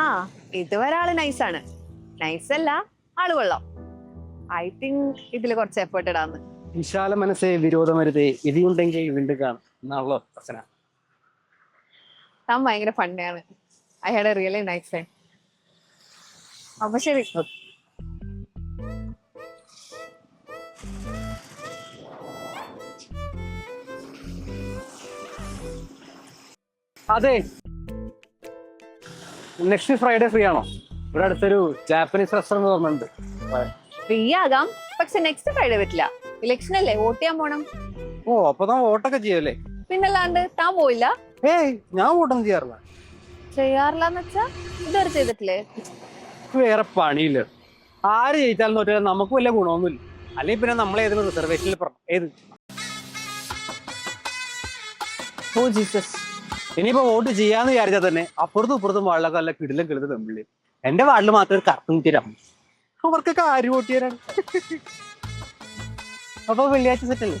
ആ ഇതുവരെ ആൾ നൈസാണ് നൈസ് അല്ല ആൾ കൊള്ളാം. ഐ തിങ്ക് ഇതിൽ കുറച്ച് എഫേർട്ട് ഇടാന്ന്. വിശാല മനസ്സേ വിരോധമരുതേ ഇടിയുണ്ടെങ്കിൽ വീണ്ടും കാണും. എന്നാണല്ലോ പ്രശ്നം. താൻ ഭയങ്കര ഫണ്ടാണ് I had a really nice time അപ്പൊ ശരി. അതെ. നെക്സ്റ്റ് ഫ്രൈഡേ ഫ്രീ ആണോ? ഇവിടെ അടുത്തൊരു ജാപ്പനീസ് റെസ്റ്റോറന്റ് തുറന്നുണ്ട് ഫ്രീ ആകാം. പക്ഷെ നെക്സ്റ്റ് ഫ്രൈഡേ പറ്റില്ല. ഇലക്ഷൻ അല്ലേ? വോട്ട് ചെയ്യാൻ പോണം. ഓ അപ്പൊ താൻ വോട്ടൊക്കെ ചെയ്യല്ലേ? പിന്നല്ലാണ്ട് താൻ പോയില്ല ഏയ് ഞാൻ വോട്ടൊന്നും ചെയ്യാറില്ല. ചെയ്യാറില്ലെന്ന് വെച്ചാ ഇതുവരെ ചെയ്തിട്ടില്ലേ? വേറെ പണിയില്ല. ആര് ജയിച്ചാലും തോറ്റാലും നമുക്ക് വലിയ ഗുണമൊന്നുമില്ല. അല്ലെങ്കിൽ പിന്നെ നമ്മൾ ഏതെങ്കിലും റിസർവേഷനിൽ പറഞ്ഞു ഏത്? ഓ ജീസസ് ഇനിയിപ്പോ വോട്ട് ചെയ്യാന്ന് വിചാരിച്ചാൽ തന്നെ അപ്പുറത്തും ഇപ്പുറത്തും വാളിലൊക്കെ നല്ല കിടിലും കിടന്ന് പെമ്പിള്ളി. എന്റെ വാർഡിൽ മാത്രം ഒരു കറക്കം അവർക്കൊക്കെ ആര് വോട്ട് ചെയ്യാനാണ്? അപ്പൊ വെള്ളിയാഴ്ച സെറ്റല്ലേ